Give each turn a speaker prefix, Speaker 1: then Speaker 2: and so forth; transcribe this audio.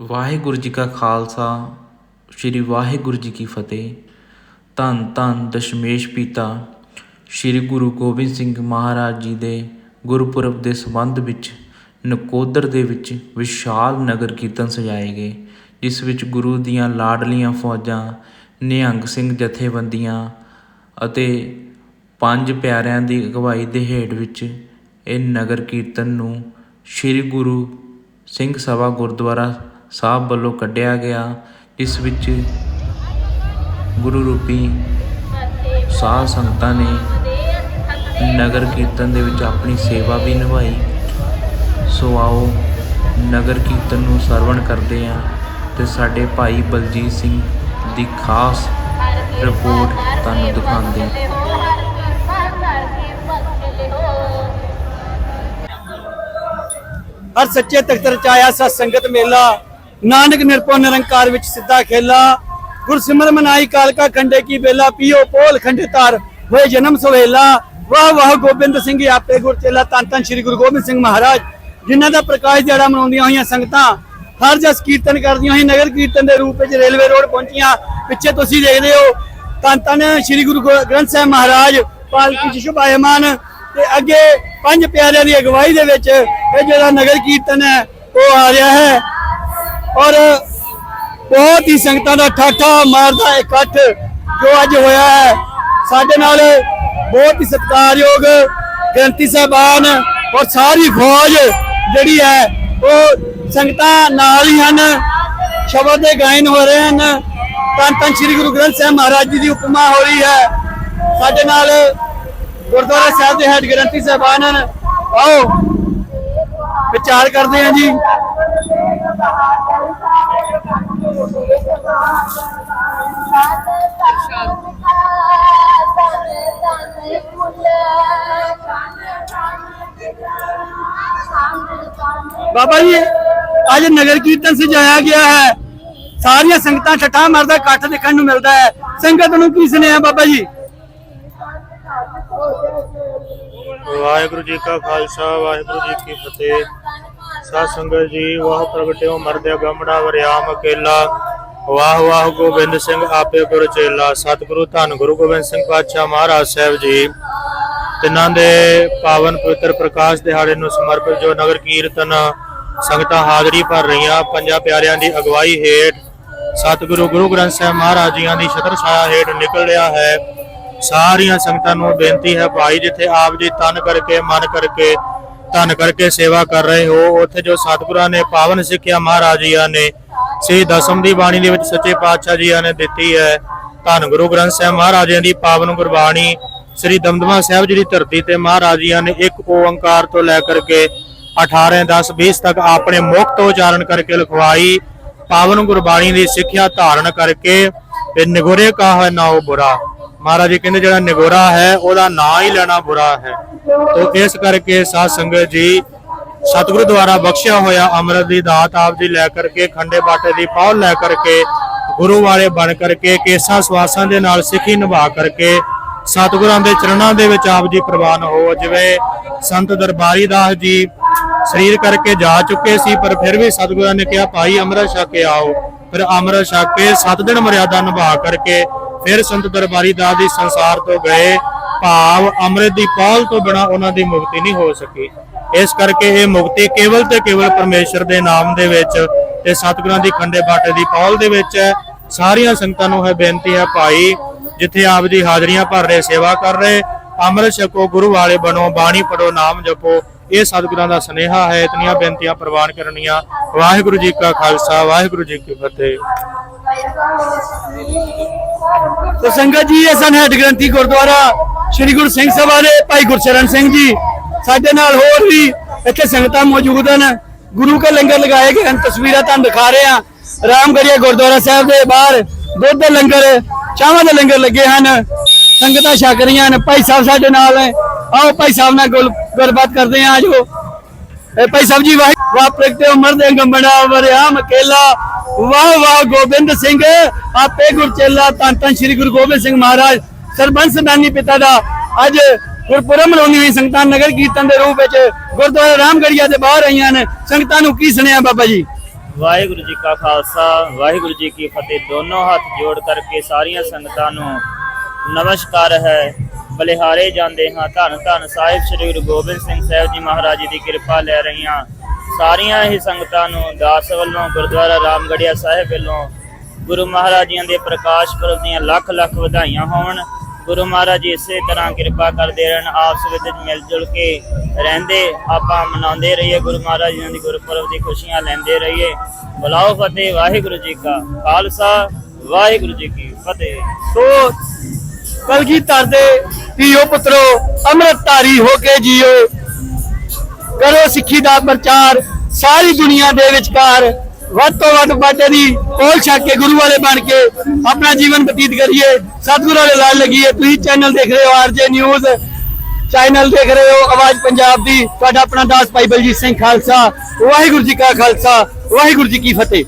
Speaker 1: ਵਾਹਿਗੁਰੂ ਜੀ ਕਾ ਖਾਲਸਾ, ਸ੍ਰੀ ਵਾਹਿਗੁਰੂ ਜੀ ਕੀ ਫਤਿਹ। ਧੰਨ ਧੰਨ ਦਸ਼ਮੇਸ਼ ਪਿਤਾ, ਸ੍ਰੀ ਗੁਰੂ ਗੋਬਿੰਦ ਸਿੰਘ ਮਹਾਰਾਜ ਜੀ ਦੇ ਗੁਰਪੁਰਬ ਦੇ ਸੰਬੰਧ ਵਿੱਚ ਨਕੋਦਰ ਦੇ ਵਿੱਚ ਵਿਸ਼ਾਲ ਨਗਰ ਕੀਰਤਨ ਸਜਾਏ ਗਏ, ਜਿਸ ਵਿੱਚ ਗੁਰੂ ਦੀਆਂ ਲਾਡਲੀਆਂ ਫੌਜਾਂ, ਨਿਹੰਗ ਸਿੰਘ ਜਥੇਬੰਦੀਆਂ ਅਤੇ ਪੰਜ ਪਿਆਰਿਆਂ ਦੀ ਅਗਵਾਈ ਦੇ ਹੇਠ ਵਿੱਚ ਇਹ ਨਗਰ ਕੀਰਤਨ ਨੂੰ ਸ੍ਰੀ ਗੁਰੂ ਸਿੰਘ ਸਭਾ ਗੁਰਦੁਆਰਾ ਸਾਹਿਬ ਵੱਲੋਂ ਕੱਢਿਆ ਗਿਆ ਇਸ ਵਿੱਚ ਗੁਰੂ ਰੂਪੀ ਸਾਧ ਸੰਗਤਾਂ ਨੇ ਨਗਰ ਕੀਰਤਨ ਦੇ ਵਿੱਚ ਆਪਣੀ ਸੇਵਾ ਵੀ ਨਿਭਾਈ। ਸੋ ਆਓ ਨਗਰ ਕੀਰਤਨ ਨੂੰ ਸਰਵਣ ਕਰਦੇ ਹਾਂ ਤੇ ਸਾਡੇ ਭਾਈ ਬਲਜੀਤ ਸਿੰਘ ਦੀ ਖਾਸ ਰਿਪੋਰਟ ਤੁਹਾਨੂੰ ਦਿਖਾਉਂਦੇ ਹਾਂ।
Speaker 2: ਹਰ ਸੱਚੇ ਤਖਤ ਰਚਾਇਆ ਸਤ ਸੰਗਤ ਮੇਲਾ। ਨਾਨਕ ਨਿਰਪੋ ਨਿਰੰਕਾਰ ਵਿੱਚ ਸਿੱਧਾ ਖੇਲਾ। ਗੁਰਸਿਮਰ ਮਨਾਈ ਕਾਲਕਾ ਖੰਡੇ ਕੀ ਬੇਲਾ ਪੀਓ ਪੋਲ ਖੰਡੇ ਤਾਰ ਹੋਏ ਜਨਮ ਸੁਹੇਲਾ ਵਾਹ ਵਾਹ ਗੋਬਿੰਦ ਸਿੰਘ ਆਪੇ ਗੁਰ ਚੇਲਾ, ਧੰਨ ਧੰਨ ਸ੍ਰੀ ਗੁਰੂ ਗੋਬਿੰਦ ਸਿੰਘ ਮਹਾਰਾਜ। ਜਿਨ੍ਹਾਂ ਦਾ ਪ੍ਰਕਾਸ਼ ਦਿਹਾੜਾ ਮਨਾਉਂਦੀਆਂ ਹੋਈਆਂ ਸੰਗਤਾਂ, ਹਰ ਜਸ ਕੀਰਤਨ ਕਰਦੀਆਂ ਹੋਈਆਂ, ਨਗਰ ਕੀਰਤਨ ਦੇ ਰੂਪ ਵਿੱਚ ਰੇਲਵੇ ਰੋਡ ਪਹੁੰਚੀਆਂ। ਪਿੱਛੇ ਤੁਸੀਂ ਦੇਖਦੇ ਹੋ, ਧੰਨ ਧੰਨ ਸ੍ਰੀ ਗੁਰੂ ਗ੍ਰ- ਗ੍ਰੰਥ ਸਾਹਿਬ ਮਹਾਰਾਜ, ਪਾਲਕੀ ਚ ਸ਼ੁਭਾਇਮਾਨ ਤੇ ਅੱਗੇ ਪੰਜ ਪਿਆਰਿਆਂ ਦੀ ਅਗਵਾਈ ਦੇ ਵਿੱਚ ਇਹ ਜਿਹੜਾ ਨਗਰ ਕੀਰਤਨ ਹੈ, ਉਹ ਆ ਰਿਹਾ ਹੈ। ਔਰ ਬਹੁਤ ਹੀ ਸੰਗਤਾਂ ਦਾ ਠਾਠਾ ਮਾਰਦਾ ਇਕੱਠ ਜੋ ਅੱਜ ਹੋਇਆ ਹੈ। ਸਾਡੇ ਨਾਲ ਬਹੁਤ ਹੀ ਸਤਿਕਾਰਯੋਗ ਗ੍ਰੰਥੀ ਸਾਹਿਬਾਨ ਔਰ ਸਾਰੀ ਫੌਜ ਜਿਹੜੀ ਹੈ, ਉਹ ਸੰਗਤਾਂ ਨਾਲ ਹੀ ਹਨ। ਸ਼ਬਦ ਦੇ ਗਾਇਨ ਹੋ ਰਹੇ ਹਨ। ਧੰਨ ਧੰਨ ਸ੍ਰੀ ਗੁਰੂ ਗ੍ਰੰਥ ਸਾਹਿਬ ਮਹਾਰਾਜ ਜੀ ਦੀ ਉਪਮਾ ਹੋ ਰਹੀ ਹੈ। ਸਾਡੇ ਨਾਲ ਗੁਰਦੁਆਰਾ ਸਾਹਿਬ ਦੇ ਹੈਡ ਗ੍ਰੰਥੀ ਸਾਹਿਬਾਨ ਹਨ। ਆਓ, ਵਿਚਾਰ ਕਰਦੇ ਹਾਂ ਜੀ। ਬਾਬਾ ਜੀ, ਅੱਜ ਨਗਰ ਕੀਰਤਨ ਸਜਾਇਆ ਗਿਆ ਹੈ। ਸਾਰੀਆਂ ਸੰਗਤਾਂ ਠੱਠਾ ਮਾਰਦਾ, ਇਕੱਠ ਦੇਖਣ ਨੂੰ ਮਿਲਦਾ ਹੈ। ਸੰਗਤ ਨੂੰ ਕੀ ਸੁਨੇਹਾ ਬਾਬਾ ਜੀ?
Speaker 3: ਵਾਹਿਗੁਰੂ ਜੀ ਕਾ ਖਾਲਸਾ, ਵਾਹਿਗੁਰੂ ਜੀ ਕੀ ਫਤਿਹ। ਸਾਧ ਸੰਗਤ ਜੀ, ਵਾਹ ਪ੍ਰਗਟਿਓ ਮਰਦਿਆ, ਗਮੜਾ ਵਰਿਆਮ ਅਕੇਲਾ। ਵਾਹ ਵਾਹ ਗੋਬਿੰਦ ਸਿੰਘ, ਆਪੇ ਗੁਰ ਚੇਲਾ, ਸਤਿਗੁਰੂ ਧੰਨ ਗੁਰੂ ਗੋਬਿੰਦ ਸਿੰਘ ਪਾਤਸ਼ਾਹ ਮਹਾਰਾਜ ਸਾਹਿਬ ਜੀ। ਤਿੰਨਾਂ ਦੇ ਪਾਵਨ ਪਵਿੱਤਰ ਪ੍ਰਕਾਸ਼ ਦਿਹਾੜੇ ਨੂੰ ਸਮਰਪਿਤ ਜੋ ਨਗਰ ਕੀਰਤਨ ਸੰਗਤਾਂ ਹਾਜ਼ਰੀ ਭਰ ਰਹੀਆਂ, ਪੰਜਾਂ ਪਿਆਰਿਆਂ ਦੀ ਅਗਵਾਈ ਹੇਠ ਸਤਿਗੁਰੂ ਗੁਰੂ ਗ੍ਰੰਥ ਸਾਹਿਬ ਮਹਾਰਾਜ ਜੀਆਂ ਦੀ ਛਤਰ ਛਾਇਆ ਹੇਠ ਨਿਕਲ ਰਿਹਾ ਹੈ। ਸਾਰੀਆਂ ਸੰਗਤਾਂ ਨੂੰ ਬੇਨਤੀ ਹੈ ਭਾਈ, ਜਿੱਥੇ ਆਪ ਜੀ ਤਨ ਕਰਕੇ, ਮਨ ਕਰਕੇ, ਧਨ ਕਰਕੇ ਸੇਵਾ ਕਰ ਰਹੇ ਹੋ, ਉੱਥੇ ਜੋ ਸਤਿਗੁਰਾਂ ਨੇ, ਪਾਵਨ ਸਿੱਖਿਆ ਮਹਾਰਾਜ ਜੀਆਂ ਨੇ ਸ੍ਰੀ ਦਸਮ ਦੀ ਬਾਣੀ ਦੇ ਵਿੱਚ ਸੱਚੇ ਪਾਤਸ਼ਾਹ ਜੀਆਂ ਨੇ ਦਿੱਤੀ ਹੈ। ਧੰਨ ਗੁਰੂ ਗ੍ਰੰਥ ਸਾਹਿਬ ਮਹਾਰਾਜਾਂ ਦੀ ਪਾਵਨ ਗੁਰਬਾਣੀ ਸ੍ਰੀ ਦਮਦਮਾ ਸਾਹਿਬ ਜੀ ਧਰਤੀ ਤੇ ਮਹਾਰਾਜ ਜੀਆਂ ਨੇ ਇੱਕ ਓੰਕਾਰ ਤੋਂ ਲੈ ਕਰਕੇ 18 10 20 ਤੱਕ ਆਪਣੇ ਮੁਖ ਤੋਂ ਉਚਾਰਨ ਕਰਕੇ ਲਿਖਵਾਈ, ਪਾਵਨ ਗੁਰਬਾਣੀ ਦੀ ਸਿੱਖਿਆ ਧਾਰਨ ਕਰਕੇ ਇਹ ਨਿਗੋਰੇ ਕਾਹ ਨਾ ਉਹ ਬੁਰਾ। ਮਹਾਰਾਜ ਜੀ ਕਹਿੰਦੇ ਜਿਹੜਾ ਨਿਗੋਰਾ ਹੈ, ਉਹਦਾ ਨਾਂ ਹੀ ਲੈਣਾ ਬੁਰਾ ਹੈ। ਤੋ ਇਸ ਕਰਕੇ ਸਾਧ ਸੰਗਤ ਜੀ ਸਤਿਗੁਰੂ ਦੁਆਰਾ ਬਖਸ਼ਿਆ ਹੋਇਆ ਅੰਮ੍ਰਿਤ ਦੀ ਦਾਤ ਆਪ ਜੀ ਲੈ ਕਰਕੇ, ਖੰਡੇ ਬਾਟੇ ਦੀ ਪੌਲ ਲੈ ਕਰਕੇ, ਗੁਰੂ ਵਾਲੇ ਬਣ ਕਰਕੇ, ਕੇਸਾਂ ਸਵਾਸਾਂ ਦੇ ਨਾਲ ਸਿੱਖੀ ਨਿਭਾ ਕਰਕੇ, ਸਤਿਗੁਰਾਂ ਦੇ ਚਰਨਾਂ ਦੇ ਵਿੱਚ ਆਪ ਜੀ ਪ੍ਰਵਾਨ ਹੋ ਜਿਵੇਂ ਸੰਤ ਦਰਬਾਰੀ ਦਾਸ ਜੀ ਸਰੀਰ ਕਰਕੇ ਜਾ ਚੁੱਕੇ ਸੀ, ਪਰ ਫਿਰ ਵੀ ਸਤਿਗੁਰਾਂ ਨੇ ਕਿਹਾ, ਭਾਈ ਅੰਮ੍ਰਿਤ ਛਕ ਕੇ ਆਓ। ਫਿਰ ਅੰਮ੍ਰਿਤ ਛਕ ਕੇ 7 ਦਿਨ ਮਰਿਆਦਾ ਨਿਭਾ ਕਰਕੇ ਫਿਰ ਸੰਤ ਦਰਬਾਰੀ ਦਾਸ ਜੀ ਸੰਸਾਰ ਤੋਂ ਗਏ। ਭਾਵ ਅੰਮ੍ਰਿਤ ਦੀ ਪੌਲ ਤੋਂ ਬਿਨਾ ਉਹਨਾਂ ਦੀ ਮੁਕਤੀ ਨਹੀਂ ਹੋ ਸਕੀ। ਇਸ ਕਰਕੇ ਇਹ ਮੁਕਤੀ ਕੇਵਲ ਤੇ ਕੇਵਲ ਪਰਮੇਸ਼ਰ ਦੇ ਨਾਮ ਦੇ ਵਿੱਚ ਤੇ ਸਤਿਗੁਰਾਂ ਦੀ ਖੰਡੇ ਬਾਟੇ ਦੀ ਪੌਲ ਦੇ ਵਿੱਚ ਹੈ। ਸਾਰੀਆਂ ਸੰਗਤਾਂ ਨੂੰ ਹੈ ਬੇਨਤੀ ਹੈ, ਭਾਈ, ਜਿੱਥੇ ਆਪ ਜੀ ਹਾਜ਼ਰੀਆਂ ਭਰ ਰਹੇ, ਸੇਵਾ ਕਰ ਰਹੇ, ਅੰਮ੍ਰਿਤ ਛਕੋ, ਗੁਰੂ ਵਾਲੇ ਬਣੋ, ਬਾਣੀ ਪੜੋ, ਨਾਮ ਜਪੋ, ਇਹ ਸਤਿਗੁਰਾਂ ਦਾ ਸਨੇਹਾ ਹੈ। ਇਤਨੀਆਂ ਬੇਨਤੀਆਂ ਪ੍ਰਵਾਨ ਕਰਨੀਆਂ। ਵਾਹਿਗੁਰੂ ਜੀ ਕਾ ਖਾਲਸਾ, ਵਾਹਿਗੁਰੂ ਜੀ ਕੀ ਫਤਿਹ।
Speaker 2: ਤੇ ਸੰਗਤ ਜੀ, ਇਹ ਸਨ ਹੈਡ ਗ੍ਰੰਥੀ ਗੁਰਦੁਆਰਾ ਸ੍ਰੀ ਗੁਰੂ ਸਿੰਘ ਸਭਾ ਦੇ ਭਾਈ ਗੁਰਚਰਨ ਸਿੰਘ ਜੀ ਸਾਡੇ ਨਾਲ ਹੋਰ ਵੀ ਇੱਥੇ ਸੰਗਤਾਂ ਮੌਜੂਦ ਹਨ। ਗੁਰੂ ਕੇ ਲੰਗਰ ਲਗਾਏ ਗਏ ਹਨ। ਤਸਵੀਰਾਂ ਤੁਹਾਨੂੰ ਦਿਖਾ ਰਹੇ ਹਾਂ। ਰਾਮਗੜੀਆ ਗੁਰਦੁਆਰਾ ਸਾਹਿਬ ਦੇ ਬਾਹਰ ਦੁੱਧ ਦੇ ਲੰਗਰ ਚਾਹਾਂ ਦੇ ਲੰਗਰ ਲੱਗੇ ਹਨ। ਸੰਗਤਾਂ ਛਕ ਰਹੀਆਂ ਹਨ। ਭਾਈ ਸਾਹਿਬ ਸਾਡੇ ਨਾਲ ਨੇ। ਆਓ ਭਾਈ ਸਾਹਿਬ ਨਾਲ ਗੱਲਬਾਤ ਕਰਦੇ ਹਾਂ। ਆਜੋ। ਭਾਈ ਸਾਹਿਬ ਜੀ, ਵਾਹ ਵਾਹ ਪ੍ਰਗਟੇ ਉਮਰ ਦੇ ਗੰਬੜਾ ਵਰਿਆਮ ਕੇਲਾ ਵਾਹ ਵਾਹ, ਗੋਬਿੰਦ ਸਿੰਘ। ਆਪੇ ਗੁਰਚੇਲਾ। ਧੰਨ ਧੰਨ ਸ੍ਰੀ ਗੁਰੂ ਗੋਬਿੰਦ ਸਿੰਘ ਮਹਾਰਾਜ। ਸਰਬੰਸ ਨਾਨੀ ਪਿਤਾ ਦਾ ਅੱਜ ਗੁਰਪੁਰਬ ਮਨਾਉਂਦੀ ਹੋਈ ਸੰਗਤਾਂ ਨਗਰ ਕੀਰਤਨ ਦੇ ਰੂਪ ਵਿੱਚ ਗੁਰਦੁਆਰਾ ਰਾਮਗੜੀਆ ਦੇ ਬਾਹਰ ਆਈਆਂ ਨੇ। ਸੰਗਤਾਂ ਨੂੰ ਕੀ ਸੁਣਿਆ ਬਾਬਾ ਜੀ?
Speaker 4: ਵਾਹਿਗੁਰੂ ਜੀ ਕਾ ਖਾਲਸਾ, ਵਾਹਿਗੁਰੂ ਜੀ ਕੀ ਫਤਿਹ। ਦੋਨੋਂ ਹੱਥ ਜੋੜ ਕਰਕੇ ਸਾਰੀਆਂ ਸੰਗਤਾਂ ਨੂੰ ਨਮਸਕਾਰ ਹੈ। ਬਲਿਹਾਰੇ ਜਾਂਦੇ ਹਾਂ, ਧੰਨ ਧੰਨ ਸਾਹਿਬ ਸ੍ਰੀ ਗੁਰੂ ਗੋਬਿੰਦ ਸਿੰਘ ਸਾਹਿਬ ਜੀ ਮਹਾਰਾਜ ਜੀ ਦੀ ਕਿਰਪਾ ਲੈ ਰਹੀਆਂ। ਸਾਰੀਆਂ ਹੀ ਸੰਗਤਾਂ ਨੂੰ ਦਾਸ ਵੱਲੋਂ ਗੁਰਦੁਆਰਾ ਰਾਮਗੜੀਆ ਸਾਹਿਬ ਵੱਲੋਂ ਗੁਰੂ ਮਹਾਰਾਜ ਜੀਆਂ ਦੇ ਪ੍ਰਕਾਸ਼ ਪੁਰਬ ਦੀਆਂ ਲੱਖ ਲੱਖ ਵਧਾਈਆਂ ਹੋਣ। ਗੁਰੂ ਮਹਾਰਾਜ ਇਸੇ ਤਰ੍ਹਾਂ ਕਿਰਪਾ ਕਰਦੇ ਰਹਿਣ ਆਪਸ ਵਿੱਚ ਮਿਲ ਜੁਲ ਕੇ ਰਹਿੰਦੇ, ਆਪਾਂ ਮਨਾਉਂਦੇ ਰਹੀਏ, ਗੁਰੂ ਮਹਾਰਾਜ ਜੀ ਦੀ ਗੁਰਪੁਰਬ ਦੀ ਖੁਸ਼ੀਆਂ ਲੈਂਦੇ ਰਹੀਏ। ਬੁਲਾਓ ਫਤਿਹ, ਵਾਹਿਗੁਰੂ ਜੀ ਕਾ ਖਾਲਸਾ, ਵਾਹਿਗੁਰੂ ਜੀ ਕੀ ਫਤਿਹ।
Speaker 2: ਸੋ ਕਲਗੀਧਰ ਦੇ ਧੀਓ ਪੁੱਤਰੋ ਅੰਮ੍ਰਿਤ ਧਾਰੀ ਹੋ ਕੇ ਜੀਓ। ਕਰੋ ਸਿੱਖੀ ਦਾ ਪ੍ਰਚਾਰ, ਸਾਰੀ ਦੁਨੀਆ ਦੇ ਵਿਚਕਾਰ ਵੱਧ ਤੋਂ ਵੱਧ ਬਾਟੇ ਦੀ ਕੋਲ ਛੱਕ ਕੇ ਗੁਰੂ ਵਾਲੇ ਬਣ ਕੇ ਆਪਣਾ ਜੀਵਨ ਬਤੀਤ ਕਰੀਏ। ਸਤਿਗੁਰੂ ਵਾਲੇ ਲਾਲ ਲੱਗੀਏ। ਤੁਸੀਂ ਚੈਨਲ ਦੇਖ ਰਹੇ ਹੋ ਆਰਜੇ ਨਿਊਜ਼ ਚੈਨਲ ਦੇਖ ਰਹੇ ਹੋ ਆਵਾਜ਼ ਪੰਜਾਬ ਦੀ। ਤੁਹਾਡਾ ਆਪਣਾ ਦਾਸ ਭਾਈ ਬਲਜੀਤ ਸਿੰਘ ਖਾਲਸਾ। ਵਾਹਿਗੁਰੂ ਜੀ ਕਾ ਖਾਲਸਾ। ਵਾਹਿਗੁਰੂ ਜੀ ਕੀ ਫਤਿਹ।